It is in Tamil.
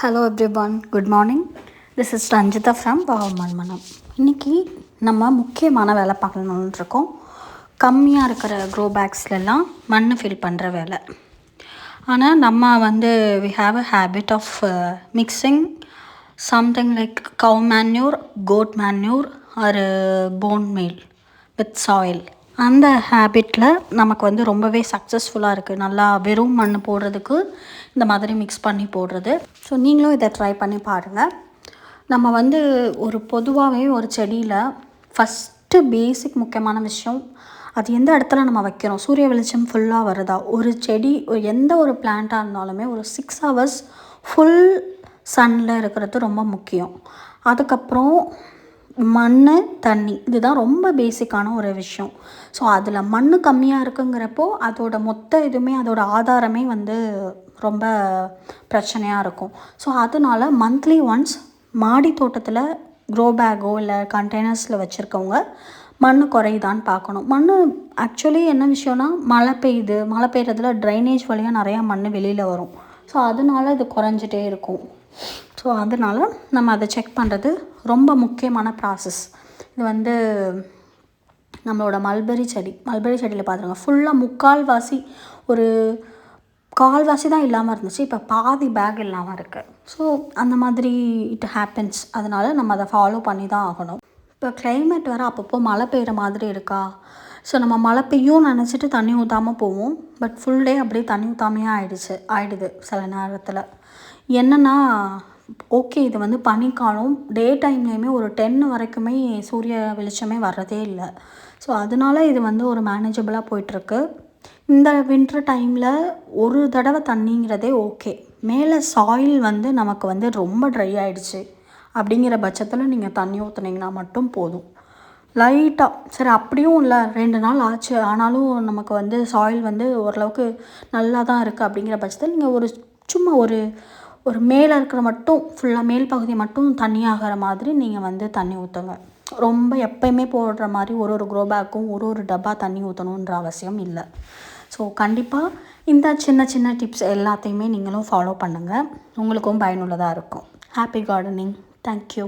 Hello everyone good morning this is Ranjitha from பாவமான் மனம் இன்றைக்கி நம்ம முக்கியமான வேலை பார்க்கணுன்னு இருக்கோம். கம்மியாக இருக்கிற க்ரோ பேக்ஸ்லலாம் மண் ஃபில் பண்ணுற வேலை. ஆனால் நம்ம வந்து we have a habit of mixing something like cow manure goat manure or bone meal with soil அந்த ஹேபிட்டில் நமக்கு வந்து ரொம்பவே சக்ஸஸ்ஃபுல்லாக இருக்குது நல்லா வெறும் மண் போடுறதுக்கு இந்த மாதிரி மிக்ஸ் பண்ணி போடுறது. ஸோ நீங்களும் இதை ட்ரை பண்ணி பாருங்கள் நம்ம வந்து ஒரு பொதுவாகவே ஒரு செடியில் ஃபஸ்ட்டு பேசிக் முக்கியமான விஷயம் அது எந்த இடத்துல நம்ம வைக்கிறோம்? சூரிய வெளிச்சம் ஃபுல்லாக வருதா? ஒரு செடி எந்த ஒரு பிளான்ட்டாக இருந்தாலுமே ஒரு சிக்ஸ் ஹவர்ஸ் ஃபுல் சன்னில் இருக்கிறது ரொம்ப முக்கியம். அதுக்கப்புறம் மண் தண்ணி இதுதான் ரொம்ப பேசிக்கான ஒரு விஷயம். ஸோ அதில் மண் கம்மியாக இருக்குங்கிறப்போ அதோட மொத்த இதுவுமே அதோட ஆதாரமே வந்து ரொம்ப பிரச்சனையாக இருக்கும். ஸோ அதனால மந்த்லி ஒன்ஸ் மாடி தோட்டத்தில் க்ரோ பேக்கோ இல்லை கண்டெய்னர்ஸில் வச்சுருக்கவங்க மண் குறையுதான்னு பார்க்கணும். மண் ஆக்சுவலி என்ன விஷயம்னா மழை பெய்யுது மழை பெய்யுறதுல ட்ரைனேஜ் வழியாக நிறையா மண் வெளியில் வரும். ஸோ அதனால இது குறைஞ்சிட்டே இருக்கும். ஸோ அதனால் நம்ம அதை செக் பண்ணுறது ரொம்ப முக்கியமான ப்ராசஸ் இது வந்து நம்மளோட மல்பெரி செடி. மல்பெரி செடியில் பார்த்துருங்க ஃபுல்லாக முக்கால்வாசி ஒரு கால்வாசி தான் இல்லாமல் இருந்துச்சு. இப்போ பாதி பேக் இல்லாமல் இருக்குது ஸோ அந்த மாதிரி இட் ஹேப்பன்ஸ் அதனால் நம்ம அதை ஃபாலோ பண்ணி தான் ஆகணும். இப்போ கிளைமேட் வேறு அப்பப்போ மழை பெய்கிற மாதிரி இருக்கா? ஸோ நம்ம மழை பெய்யும் நினச்சிட்டு தண்ணி ஊற்றாமல் போவோம். பட் ஃபுல் டே அப்படியே தண்ணி ஊற்றாமையே ஆயிடுச்சு ஆயிடுது சில நேரத்தில். என்னென்னா ஓகே இது வந்து பனிக்காலம். டே டைம்லேயுமே ஒரு டென் வரைக்குமே சூரிய வெளிச்சமே வர்றதே இல்லை. ஸோ அதனால இது வந்து ஒரு மேனேஜபிளாக போயிட்டுருக்கு. இந்த வின்டர் டைமில் ஒரு தடவை தண்ணிங்கிறதே ஓகே மேலே சாயில் வந்து நமக்கு வந்து ரொம்ப ட்ரை ஆகிடுச்சு அப்படிங்கிற பட்சத்தில் நீங்கள் தண்ணி ஊற்றுனீங்கன்னா மட்டும் போதும். லைட்டாக சரி அப்படியும் இல்லை. ரெண்டு நாள் ஆச்சு. ஆனாலும் நமக்கு வந்து சாயில் வந்து ஓரளவுக்கு நல்லா தான் இருக்குது அப்படிங்கிற பட்சத்தில் நீங்கள் ஒரு சும்மா ஒரு ஒரு மேலே இருக்கிற மட்டும் ஃபுல்லாக மேல் பகுதி மட்டும் தண்ணி ஆகிற மாதிரி நீங்கள் வந்து தண்ணி ஊற்றுங்க ரொம்ப எப்பயுமே போடுற மாதிரி ஒரு ஒரு க்ரோ பேக்கும் ஒரு ஒரு டப்பா தண்ணி ஊற்றணுன்ற அவசியம் இல்லை. ஸோ கண்டிப்பாக இந்த சின்ன சின்ன டிப்ஸ் எல்லாத்தையுமே நீங்களும் ஃபாலோ பண்ணுங்கள் உங்களுக்கும் பயனுள்ளதாக இருக்கும். Happy gardening thank you